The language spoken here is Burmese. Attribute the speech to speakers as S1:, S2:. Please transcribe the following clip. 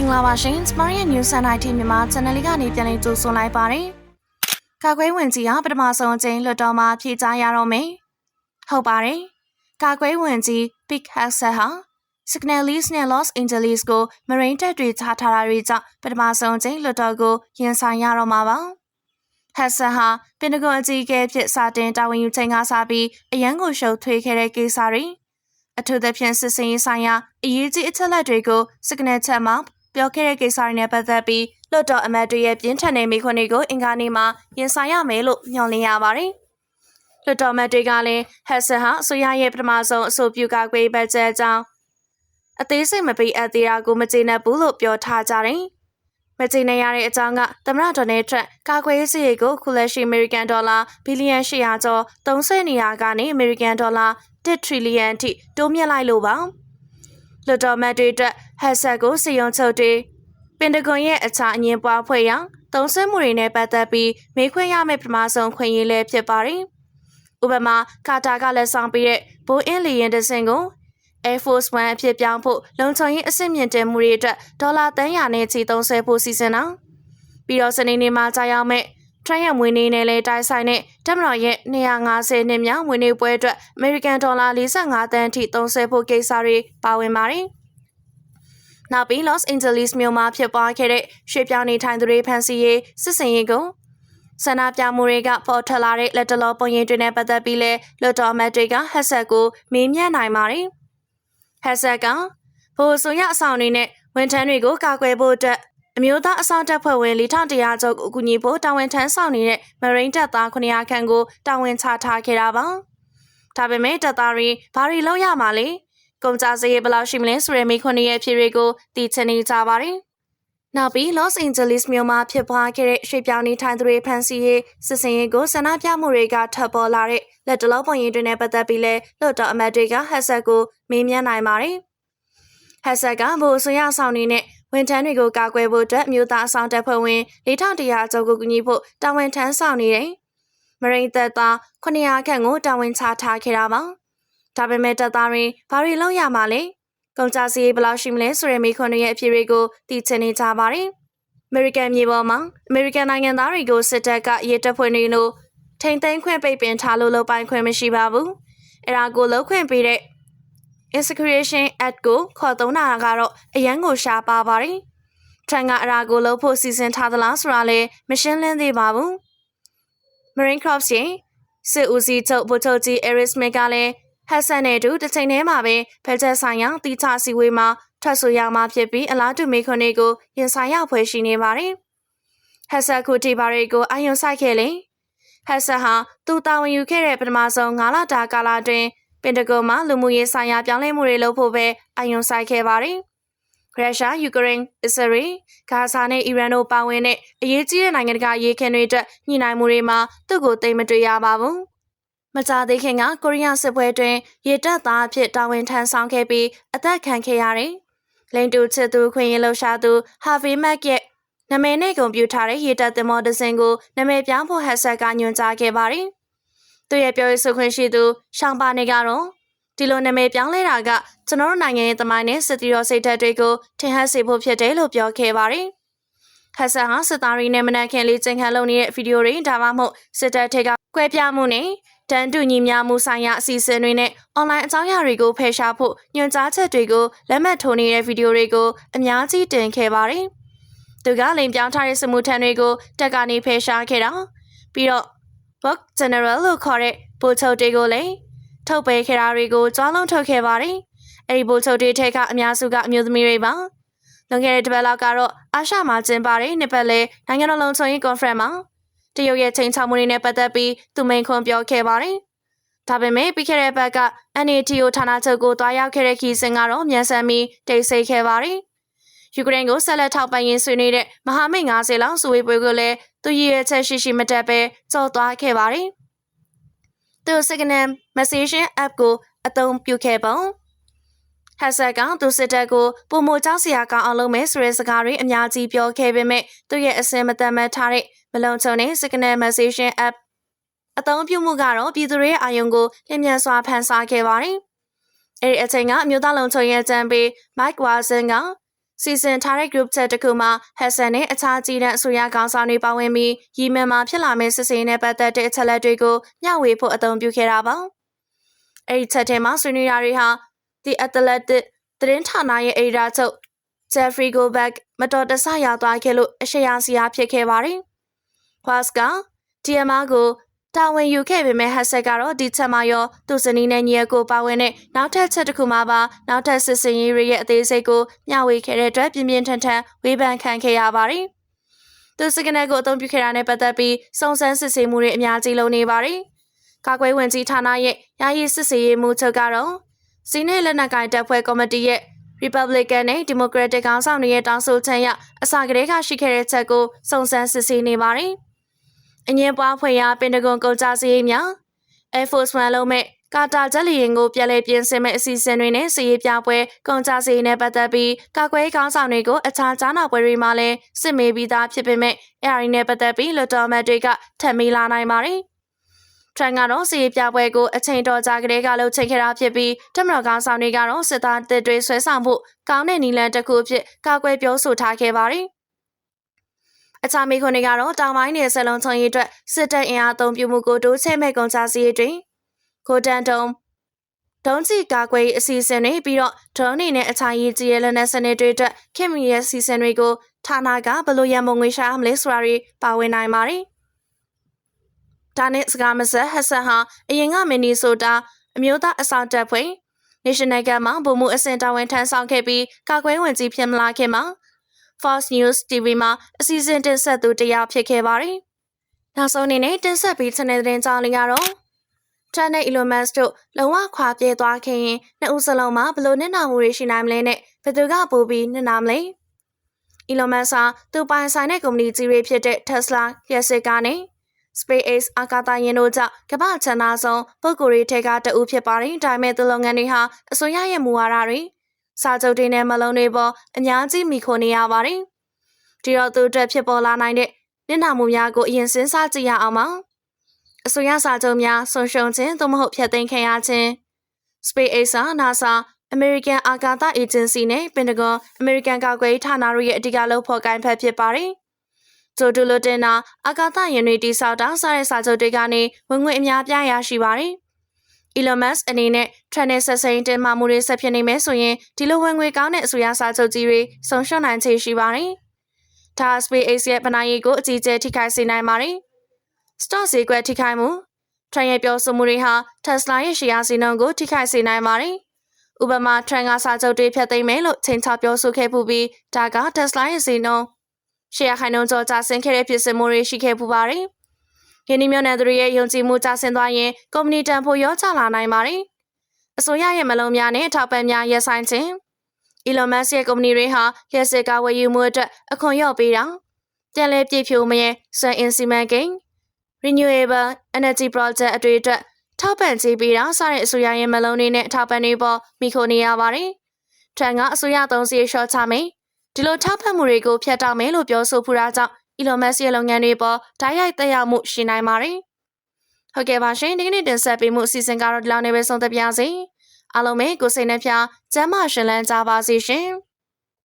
S1: င်္ဂလာပါရှင်စမရီရဲ့ News and IT မြန်မာ channel လေးကနေပြန်လည်ကြိုဆိုလိုက်ပါတယ်။ကာကွယ်ဝင်ကြီးဟာပထမဆုံးအကြိမ်လွှတ်တော်မှာဖြေကြားရတော့မယ်။ဟုတ်ပါတယ်။ကာကွယ်ဝင်ကြီး Big Hassel ဟာ Signalis နဲ့ Los Angeles ကို Marine တပ်တွေချထားတာတွေကြောင့်ပထမဆုံးအကြိမ်လွှတ်တော်ကိုရင်ဆိုင်ရတော့မှာပါ။ Hassel ဟာပင်တဂွန်အကြီးအကဲဖြစ်စတင်တာဝန်ယူချိန်ကစပြီးအရန်ကိုရှုပ်ထွေးခဲ့တဲ့ကိစ္စတွေအထူးသဖြင့်စစ်စင်ရေးဆိုင်ရာအရေးကြီးအချက်လက်တွေကို Signature မှာ ပြောခဲ့တဲ့ကိစ္စတွေနဲ့ပတ်သက်ပြီးလွှတ်တော်အမတ်တွေရဲ့ပြင်းထန်တဲ့မိခွန်းတွေကိုအင်္ဂါနေ့မှာရင်ဆိုင်ရမယ်လို့ညွှန်လင်းရပါတယ်။လွှတ်တော်အမတ်တွေကလည်းဟက်ဆန်ဟာအစိုးရရဲ့ပထမဆုံးအဆိုပြုကာကွယ်ဘတ်ဂျက်အကြောင်းအသေးစိတ်မပေးအပ်သေးတာကိုမကျေနပ်ဘူးလို့ပြောထားကြတယ်။မကျေနပ်ရတဲ့အကြောင်းကသမ္မတဒေါ်နယ်ထရန့်ကာကွယ်ရေးစရိတ်ကိုခုလက်ရှိအမေရိကန်ဒေါ်လာဘီလီယံ800ကျော်သုံးစွဲနေရကနေအမေရိကန်ဒေါ်လာ1ထရီလီယံအထိတိုးမြင့်လိုက်လို့ပါ။ လွှတ်တော်မတ်တွေအတွက်ဟက်ဆက်ကိုစီယုံချုပ်တွေပင်တဂွန်ရဲ့အခြားအငင်းပွားဖွဲ့ရာသုံးစွဲမှုတွေနဲ့ပတ်သက်ပြီးမေးခွန်းရမယ့်ပထမဆုံးခွင့်ရလည်းဖြစ်ပါတယ်။ဥပမာကာတာကလည်းဆောင်ပြီးတဲ့ဘိုးအင်းလီယန်ဒစင်ကို Air Force One အဖြစ်ပြောင်းဖို့လုံခြုံရေးအဆင့်မြင့်တင်မှုတွေအတွက်ဒေါ်လာတန်ရာနဲ့ချီသုံးဆွဲဖို့စီစဉ်တာပြီးတော့စနေနေ့မှာကြာရောက်မဲ့ ထရန့်ရဲ့မွေးနေ့နဲ့လည်းတိုက်ဆိုင်တဲ့တက်မတော်ရဲ့250နှစ်မြောက်မွေးနေ့ပွဲအတွက် American ဒေါ်လာ45တန်းအထိသုံးဆွဲဖို့ကိစ္စတွေပါဝင်ပါတယ်။နောက်ပြီး Los Angeles မြို့မှာဖြစ်ပွားခဲ့တဲ့ရွှေပြောင်းနေထိုင်သူတွေဖမ်းဆီးရေးစစ်စင်ရေးကိုဆန္ဒပြမှုတွေကပေါ်ထွက်လာတဲ့လက်တလောပုံရိပ်တွေနဲ့ပတ်သက်ပြီးလဲလွတ်တော်မတ်တွေကဟက်ဆက်ကိုမေးမြန်းနိုင်ပါတယ်။ဟက်ဆက်ကဘိုးဆိုရအဆောင်တွေနဲ့ဝန်ထမ်းတွေကိုကာကွယ်ဖို့အတွက် အမျိုးသားအဆောင်တပ်ဖွဲ့ဝင်4100ကျော်ကိုအကူအညီဖို့တာဝန်ထမ်းဆောင်နေတဲ့မရိန်းတပ်သား900ခန့်ကိုတာဝန်ချထားခဲ့တာပါ။ဒါပေမဲ့တပ်သားတွေဘာတွေလုပ်ရမှာလဲ။ကုန်ကြစရိတ်ဘယ်လောက်ရှိမလဲဆိုတဲ့မိခွန်းရဲ့အဖြစ်တွေကိုသိချင်နေကြပါတယ်။နောက်ပြီး Los Angeles မြို့မှာဖြစ်ပွားခဲ့တဲ့ရွှေပြောင်းနေထိုင်သူတွေဖမ်းဆီးရေးစစ်စင်ရေးကိုဆန္ဒပြမှုတွေကထပ်ပေါ်လာတဲ့လက်တလုံးပုံရိပ်တွေနဲ့ပတ်သက်ပြီးလဲလွှတ်တော်အမတ်တွေကဟက်ဆက်ကိုမေးမြန်းနိုင်ပါတယ်။ဟက်ဆက်ကဘိုးဆွေရဆောင်နေနဲ့ ဝန်ထမ်းတွေကိုကာကွယ်ဖို့အတွက်မြို့သားအဆောင်တပ်ဖွဲ့ဝင်4100ကျော်ကိုကူညီဖို့တာဝန်ထမ်းဆောင်နေတယ်။မရိန်သက်သား900ခန့်ကိုတာဝန်ချထားခဲ့တာပါ။ဒါပေမဲ့တပ်သားတွေဘာတွေလုပ်ရမှာလဲ။ကုန်ကြစည်ဘယ်လောက်ရှိမလဲဆိုတဲ့မိခွန်းတွေရဲ့အဖြစ်တွေကိုသိချင်နေကြပါတယ်။ American မြေပေါ်မှာ American နိုင်ငံသားတွေကိုစစ်တပ်ကရေတပ်ဖွဲ့တွေလို့ထိန်သိမ်းခွင့်ပိတ်ပင်ထားလို့လုပ်ပိုင်ခွင့်မရှိပါဘူး။အဲဒါကိုလုပ်ခွင့်ပေးတဲ့ Insecurity Act ကိုခေါ်သုံးတာကတော့အရန်ကိုရှားပါပါတယ်။ထန်ကအရာကိုလုပ်ဖို့စီစဉ်ထားသလားဆိုတာလည်းမရှင်းလင်းသေးပါဘူး။ Marine Corps ရဲ့စစ်ဦးစီးချုပ်ဗိုလ်ချုပ်ကြီး Eric Smith ကလည်းဟက်ဆန်နဲ့အတူတစ်ချိန်တည်းမှာပဲဖက်ချက်ဆိုင်ရာတီချစီဝေးမှာထွက်ဆိုရမှာဖြစ်ပြီးအလားတူမိခွန်းတွေကိုရင်ဆိုင်ရဖွယ်ရှိနေပါတယ်။ဟက်ဆန်ခုတီပါတွေကိုအာယုံဆိုင်ခဲ့လေ။ဟက်ဆန်ဟာသူတာဝန်ယူခဲ့တဲ့ပထမဆုံး9လတာကာလတွင် ပင်တဂွန်မှာလူမှုရေးဆိုင်ရာပြောင်းလဲမှုတွေလုပ်ဖို့ပဲအယုံဆိုင်ခဲ့ပါတယ်။ရုရှား၊ယူကရိန်း၊အစ္စရေး၊ဂါဇာနဲ့အီရန်တို့ပါဝင်တဲ့အရေးကြီးတဲ့နိုင်ငံတကာရေးခင်တွေအတွက်ညှိနှိုင်းမှုတွေမှာသူ့ကိုသိမ်းမတွေ့ရပါဘူး။မကြသေးခင်ကကိုရီးယားစစ်ပွဲတွင်ရေတပ်သားအဖြစ်တာဝန်ထမ်းဆောင်ခဲ့ပြီးအသက်ခံခဲ့ရတယ်။လိန်တူချစ်သူခွင့်ရင်လှူရှာသူဟာဗီမက်ရဲ့နာမည်နဲ့ကွန်ပျူတာရဲ့ရေတပ်သင်္ဘောတစ်စင်းကိုနာမည်ပြောင်းဖို့ဟက်ဆက်ကညွှန်ကြားခဲ့ပါတယ်။ သူရဲ့ပြောရေးဆိုခွင့်ရှိသူရှောင်းပါနေကတော့ဒီလိုနာမည်ပြောင်းလဲတာကကျွန်တော်တို့နိုင်ငံရဲ့သမိုင်းနဲ့စစ်တီရောစိတ်ဓာတ်တွေကိုထင်ဟပ်စေဖို့ဖြစ်တယ်လို့ပြောခဲ့ပါတယ်။ဟက်ဆန်ဟာစစ်သားတွေနဲ့မနက်ခင်းလေးကျင်ခံလုပ်နေတဲ့ဗီဒီယိုတွေဒါမှမဟုတ်စစ်တပ်ထက်ကကွဲပြားမှုနဲ့တန်တူညီမျှမှုဆိုင်ရာအစီအစဉ်တွေနဲ့အွန်လိုင်းအကြောင်းအရာတွေကိုဖယ်ရှားဖို့ညွှန်ကြားချက်တွေကိုလက်မှတ်ထိုးနေတဲ့ဗီဒီယိုတွေကိုအများကြီးတင်ခဲ့ပါတယ်။သူကလိန်ပြောင်းထားတဲ့စမှုထန်တွေကိုတက်ကနေဖယ်ရှားခဲ့တာပြီးတော့ Book General လို့ခေါ်တဲ့ဗိုလ်ချုပ်တွေကိုလည်းထုတ်ပေးခဲ့တာတွေကိုကြွားလုံးထုတ်ခဲ့ပါတယ်။အဲဒီဗိုလ်ချုပ်တွေထက်ကအများစုကအမျိုးသမီးတွေပါ။လွန်ခဲ့တဲ့တစ်ပတ်လောက်ကတော့အာရှမှာကျင်းပတဲ့နှစ်ပတ်လဲနိုင်ငံတော်လုံခြုံရေးကွန်ဖရင့်မှာတရုတ်ရဲ့ချိန်ချမှုတွေနဲ့ပတ်သက်ပြီးသူမိန်ခွန်းပြောခဲ့ပါတယ်။ဒါပေမဲ့ပြီးခဲ့တဲ့ဘက်က NATO ဌာနချုပ်ကိုတွားရောက်ခဲ့တဲ့ခီးစင်ကတော့မြန်ဆန်ပြီးတိတ်ဆိတ်ခဲ့ပါတယ်။ ယူကရိန်းကိုဆက်လက်ထောက်ပံ့ရေးဆွေးနွေးတဲ့မဟာမိတ်90လောက်စုဝေးပွဲကိုလည်းသူရည်ရွယ်ချက်ရှိရှိမတက်ပဲကြော်သွားခဲ့ပါတယ်။သူ Signal Messaging App ကိုအသုံးပြုခဲ့ပုံဟက်ဆက်ကသူစစ်တပ်ကိုပုံမကြောက်စရာကောင်းအောင်လုပ်မယ်ဆိုတဲ့စကားတွေအများကြီးပြောခဲ့ပေမဲ့သူရဲ့အစင်မတန်မှတ်ထားတဲ့မလုံခြုံတဲ့ Signal Messaging App အသုံးပြုမှုကတော့ပြည်သူတွေရဲ့အာရုံကိုလျင်မြန်စွာဖန်ဆာခဲ့ပါတယ်။အဲဒီအချိန်ကအမျိုးသားလုံခြုံရေးအကြံပေး Mike Watson က စီစဉ်ထားတဲ့ group chat တစ်ခုမှာဟက်ဆန်နဲ့အခြားကြီးတဲ့အစိုးရကောင်ဆောင်တွေပါဝင်ပြီးရီမန်မှာဖြစ်လာမယ့်စစ်စင်နဲ့ပတ်သက်တဲ့အချက်လက်တွေကိုမျှဝေဖို့အသုံးပြုခဲ့တာပါ။အဲဒီချက်ထဲမှာဆွေးနွေးရာတွေဟာ The Athletic သတင်းဌာနရဲ့ editor ချုပ် Jeffrey Goldberg မတော်တဆရောက်သွားခဲ့လို့အရှိရာစီယာဖြစ်ခဲ့ပါတယ်။ Quas က TMR ကို တာဝန်ယူခဲ့ပေမဲ့ဟက်ဆက်ကတော့ဒီချက်မှာရောသူ့ဇနီးနဲ့ညီအကိုပါဝင်တဲ့နောက်ထပ်ချက်တစ်ခုမှာပါနောက်ထပ်စစ်စင်ရေးရဲ့အသေးစိတ်ကိုမျှဝေခဲ့တဲ့အတွက်ပြင်းပြင်းထန်ထန်ဝေဖန်ခံခဲ့ရပါတယ်။သူစကနေကိုအသုံးပြုခဲ့တာနဲ့ပတ်သက်ပြီးစုံစမ်းစစ်ဆေးမှုတွေအများကြီးလုပ်နေပါတယ်။ကာကွယ်ဝင်ကြီးဌာနရဲ့ယာယီစစ်ဆေးရေးမှူးချုပ်ကတော့စီနေလက်နက်ကိုင်တပ်ဖွဲ့ကော်မတီရဲ့ Republican နဲ့ Democratic ခေါင်းဆောင်တွေရဲ့တောင်းဆိုချက်အရအစကတည်းကရှိခဲ့တဲ့ချက်ကိုစုံစမ်းစစ်ဆေးနေပါတယ်။ အငင်းပွားဖွဲ့ရာပင်တဂွန်ကုန်ကြစည်များ Air Force One လုံးမဲ့ကာတာဂျက်လီရင်ကိုပြန်လည်ပြင်ဆင်မဲ့အစီအစဉ်တွေနဲ့စီရေးပြပွဲကုန်ကြစည်နဲ့ပတ်သက်ပြီးကာကွယ်ခေါင်းဆောင်တွေကိုအခြားကြားနာပွဲတွေမှာလည်းစစ်မေးပြီးသားဖြစ်ပေမဲ့အဲအရီနဲ့ပတ်သက်ပြီးလွတ်တော်မတ်တွေကထပ်မီလာနိုင်ပါတယ်။ထရန်ကတော့စီရေးပြပွဲကိုအချိန်တော်ကြာကလေးကလှုပ်ချိန်ခဲ့တာဖြစ်ပြီးတမတော်ကောင်ဆောင်တွေကတော့စစ်သားတစ်တွေဆွဲဆောင်ဖို့ကောင်းတဲ့နီလန်တစ်ခုအဖြစ်ကာကွယ်ပြောဆိုထားခဲ့ပါတယ်။ အခြားမိခွန်းတွေကတော့တောင်ပိုင်းနယ်စလုံးချုံရေးအတွက်စစ်တပ်အင်အားအုံပြုမှုကိုတိုးချဲ့မဲ့ကုန်ကြစည်တွင်ကိုတန်တုံဒုံးချီကာကွယ်အစီအစဉ်တွေပြီးတော့ဒရုန်းတွေနဲ့အခြားရေးကြီးရဲ့လက်နက်စနစ်တွေအတွက်ခင်မီရဲ့အစီအစဉ်တွေကိုဌာနကဘလို့ရန်ပုံငွေရှာမလဲဆိုတာတွေပါဝင်နိုင်ပါတယ်။ဒါနဲ့စကားမဆက်ဟက်ဆန်ဟာအရင်ကမင်နီဆိုတာအမျိုးသားအဆောင်တပ်ဖွဲ့ National Guard မှာဗိုလ်မှူးအဆင့်တာဝန်ထမ်းဆောင်ခဲ့ပြီးကာကွယ်ဝင်ကြီးဖြစ်မလာခင်မှာ Fox News TV မှာအစီအစဉ်တင်ဆက်သူတယောက်ဖြစ်ခဲ့ပါတယ်။နောက်ဆုံးအနေနဲ့တင်ဆက်ပြီး channel သတင်းကြောင်းလေးကတော့ Channel Elon Musk တို့လုံးဝခွာပြေးသွားခင်ရင်နှစ်ဦးစလုံးမှာဘလို့နစ်နာမှုတွေရှိနိုင်မလဲနဲ့ဘယ်သူကပိုပြီးနစ်နာမလဲ။ Elon Musk ဟာသူပိုင်ဆိုင်တဲ့ကုမ္ပဏီကြီးတွေဖြစ်တဲ့ Tesla, Jessica နဲ့ SpaceX အာကာသယာဉ်တို့ကြောင့်ကမ္ဘာ့ချမ်းသာဆုံးပုဂ္ဂိုလ်တွေထဲကတဦးဖြစ်ပါတယ်။ဒါပေမဲ့သူလုပ်ငန်းတွေဟာအစိုးရရဲ့မူဝါဒတွေ စာချုပ်တွေနဲ့မလုံးတွေပေါ်အများကြီးမိခိုနေရပါတယ်။ဒီတော့သူအတွက်ဖြစ်ပေါ်လာနိုင်တဲ့နစ်နာမှုများကိုအရင်စဉ်းစားကြည့်ရအောင်ပါ။အစိုးရစာချုပ်များဆုံးရှုံးခြင်းသို့မဟုတ်ဖျက်သိမ်းခံရခြင်း SpaceX, NASA, American အာကာသအေဂျင်စီနဲ့ Pentagon American ကာကွယ်ရေးဌာနတို့ရဲ့အဓိကလုပ်ဖော်ကိုင်ဖက်ဖြစ်ပါတယ်။ဂျိုဒူလိုတင်နာအာကာသယာဉ်တွေတိစောက်တာစတဲ့စာချုပ်တွေကနေဝင်ငွေအများပြားရရှိပါတယ်။ Elon Musk အနေနဲ့ Trend ဆက်စိန်တင်မှမှုတွေဆက်ဖြစ်နေမယ်ဆိုရင်ဒီလိုဝင်ငွေကောင်းတဲ့အစိုးရစာချုပ်ကြီးတွေဆုံးရှုံးနိုင်ခြေရှိပါတယ်။ဒါ SpaceX ရဲ့ပနာရီကိုအကြီးအကျယ်ထိခိုက်စေနိုင်ပါတယ်။ Stock ဈေးကွက်ထိခိုက်မှု Trend ရဲ့ပြောဆိုမှုတွေဟာ Tesla ရဲ့ရှယ်ယာဈေးနှုန်းကိုထိခိုက်စေနိုင်ပါတယ်။ဥပမာ Trend ကစာချုပ်တွေဖျက်သိမ်းမယ်လို့ချိန်ချပြောဆိုခဲ့ပူပြီးဒါက Tesla ရဲ့ဈေးနှုန်းရှယ်ယာခိုင်နှုန်းကျော်ကျဆင်းခဲ့တဲ့ဖြစ်စဉ်မျိုးတွေရှိခဲ့ပူပါတယ်။ ယင်းဒီမျိုးနယ်သူတွေရဲ့ယုံကြည်မှုကျဆင်းသွားရင်ကုမ္ပဏီတန်ဖိုးရောကျလာနိုင်ပါတယ်။အစိုးရရဲ့မလုံများနဲ့ထောက်ပံ့များရပ်ဆိုင်ခြင်း Elon Musk ရဲ့ကုမ္ပဏီတွေဟာလျှက်စစ်ကားဝယ်ယူမှုအတွက်အခွန်လျော့ပေးတာပြန်လည်ပြည့်ဖြိုးမရဲ့စွမ်းအင်စီမံကိန်း Renewable Energy Project အတွေ့အတွက်ထောက်ပံ့ကြေးပေးတာစတဲ့အစိုးရရဲ့မလုံတွေနဲ့ထောက်ပံ့တွေပေါ်မိခိုနေရပါတယ်။ထံကအစိုးရသုံးစီရှော့ချမယ်ဒီလိုထောက်ပံ့မှုတွေကိုဖျက်တောက်မယ်လို့ပြောဆိုဖူးတာကြောင့် Elon Musk ရဲ့လုပ်ငန်းတွေပေါ်ဓာတ်ရိုက်သက်ရောက်မှုရှိနိုင်ပါတယ်။ဟုတ်ကဲ့ပါရှင်ဒီကနေ့တင်ဆက်ပေးမှုအစီအစဉ်ကတော့ဒီလောက်နေပဲဆုံးသက်ပါစေ။အားလုံးပဲကိုယ်စိတ်နှပြကျန်းမာရှင်လန်းကြပါစေရှင်။